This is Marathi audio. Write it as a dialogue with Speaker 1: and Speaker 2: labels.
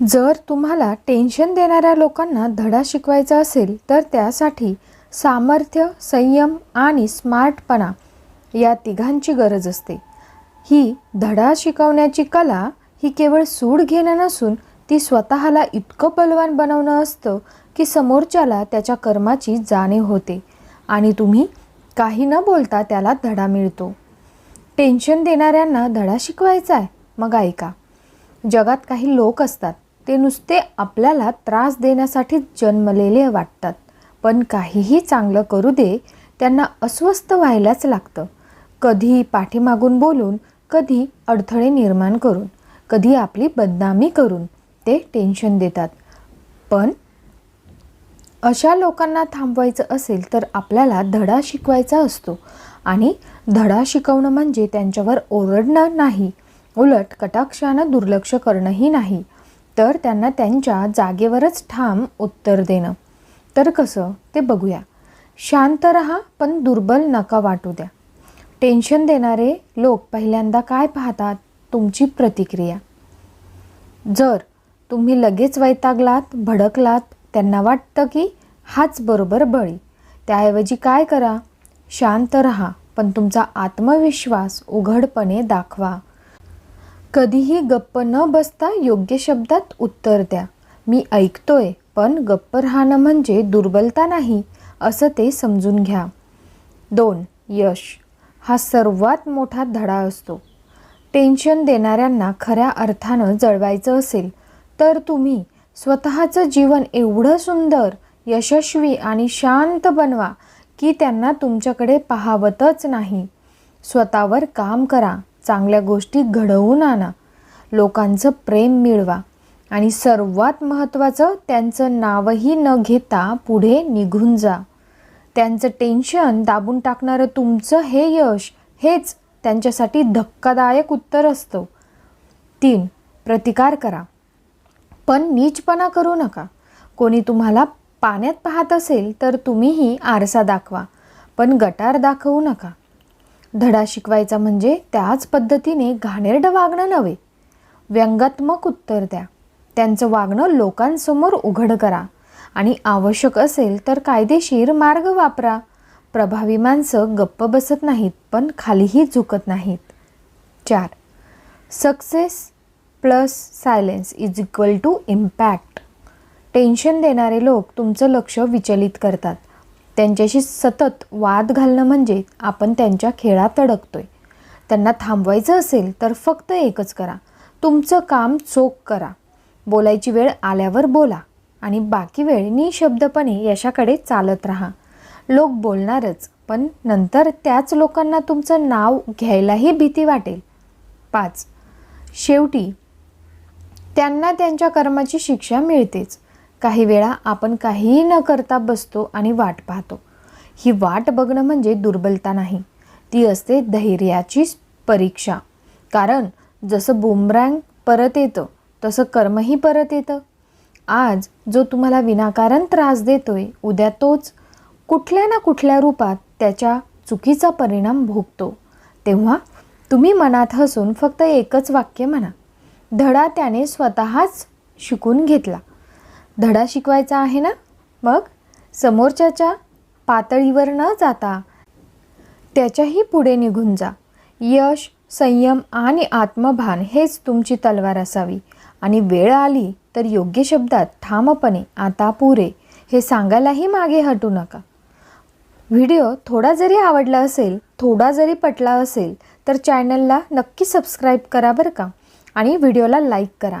Speaker 1: जर तुम्हाला टेन्शन देणाऱ्या लोकांना धडा शिकवायचा असेल तर त्यासाठी सामर्थ्य संयम आणि स्मार्टपणा या तिघांची गरज असते. ही धडा शिकवण्याची कला ही केवळ सूड घेणं नसून ती स्वतःला इतकं बलवान बनवणं असतं की समोरच्याला त्याच्या कर्माची जाणीव होते आणि तुम्ही काही न बोलता त्याला धडा मिळतो. टेन्शन देणाऱ्यांना धडा शिकवायचा आहे? मग ऐका. जगात काही लोक असतात. ते नुसते आपल्याला त्रास देण्यासाठी जन्मलेले वाटतात. पण काहीही चांगलं करू दे त्यांना अस्वस्थ व्हायलाच लागतं. कधी पाठीमागून बोलून कधी अडथळे निर्माण करून कधी आपली बदनामी करून ते टेन्शन देतात. पण अशा लोकांना थांबवायचं असेल तर आपल्याला धडा शिकवायचा असतो. आणि धडा शिकवणं म्हणजे त्यांच्यावर ओरडणं नाही. उलट कटाक्षानं दुर्लक्ष करणंही नाही. तर त्यांना त्यांच्या जागेवरच ठाम उत्तर देणं. तर कसं? ते बघूया. शांत रहा पण दुर्बल नका वाटू द्या. टेन्शन देणारे लोक पहिल्यांदा काय पाहतात? तुमची प्रतिक्रिया. जर तुम्ही लगेच वैतागलात भडकलात त्यांना वाटतं की हाच बरोबर बळी. त्याऐवजी काय करा? शांत रहा पण तुमचा आत्मविश्वास उघडपणे दाखवा. कधीही गप्प न बसता योग्य शब्दात उत्तर द्या. मी ऐकतोय पण गप्प राहणं म्हणजे दुर्बलता नाही असं ते समजून घ्या. दोन यश. हा सर्वात मोठा धडा असतो. टेन्शन देणाऱ्यांना खऱ्या अर्थानं जळवायचं असेल तर तुम्ही स्वतःचं जीवन एवढं सुंदर यशस्वी आणि शांत बनवा की त्यांना तुमच्याकडे पाहावतच नाही. स्वतःवर काम करा. चांगल्या गोष्टी घडवून आणा. लोकांचं प्रेम मिळवा. आणि सर्वात महत्त्वाचं त्यांचं नावही न घेता पुढे निघून जा. त्यांचं टेन्शन दाबून टाकणारं तुमचं हे यश हेच त्यांच्यासाठी धक्कादायक उत्तर असतं. तीन प्रतिकार करा. पण नीचपणा करू नका. कोणी तुम्हाला पाण्यात पाहत असेल तर तुम्हीही आरसा दाखवा. पण गटार दाखवू नका. धडा शिकवायचा म्हणजे त्याच पद्धतीने घाणेरडं वागणं नव्हे. व्यंगात्मक उत्तर द्या. त्यांचं वागणं लोकांसमोर उघड करा. आणि आवश्यक असेल तर कायदेशीर मार्ग वापरा. प्रभावी माणसं गप्प बसत नाहीत पण खालीही झुकत नाहीत. चार. Success plus silence is equal to impact tension देणारे लोक तुमचं लक्ष विचलित करतात. त्यांच्याशी सतत वाद घालणं म्हणजे आपण त्यांच्या खेळात अडकतोय. त्यांना थांबवायचं असेल तर फक्त एकच करा. तुमचं काम चोख करा. बोलायची वेळ आल्यावर बोला आणि बाकी वेळ निशब्दपणे यशाकडे चालत राहा. लोक बोलणारच पण नंतर त्याच लोकांना तुमचं नाव घ्यायलाही भीती वाटेल. पाच. शेवटी त्यांना त्यांच्या कर्माची शिक्षा मिळतेच. काही वेळा आपण काहीही न करता बसतो आणि वाट पाहतो. ही वाट बघणं म्हणजे दुर्बलता नाही. ती असते धैर्याची परीक्षा. कारण जसं बुमरँग परत येतं तसं कर्मही परत येतं. आज जो तुम्हाला विनाकारण त्रास देतोय उद्या तोच कुठल्या ना कुठल्या रूपात त्याच्या चुकीचा परिणाम भोगतो. तेव्हा तुम्ही मनात हसून फक्त एकच वाक्य म्हणा. धडा त्याने स्वतःच शिकून घेतला. धडा शिकवायचा आहे ना? मग? समोरच्याच्या पातळीवर न जाता त्याच्याही पुढे निघून जा. यश संयम आणि आत्मभान हेच तुमची तलवार असावी. आणि वेळ आली तर योग्य शब्दात ठामपणे आता पुरे हे सांगायलाही मागे हटू नका. व्हिडिओ थोडा जरी आवडला असेल थोडा जरी पटला असेल तर चॅनलला नक्की सबस्क्राईब करा बरं का? आणि व्हिडिओला लाईक करा.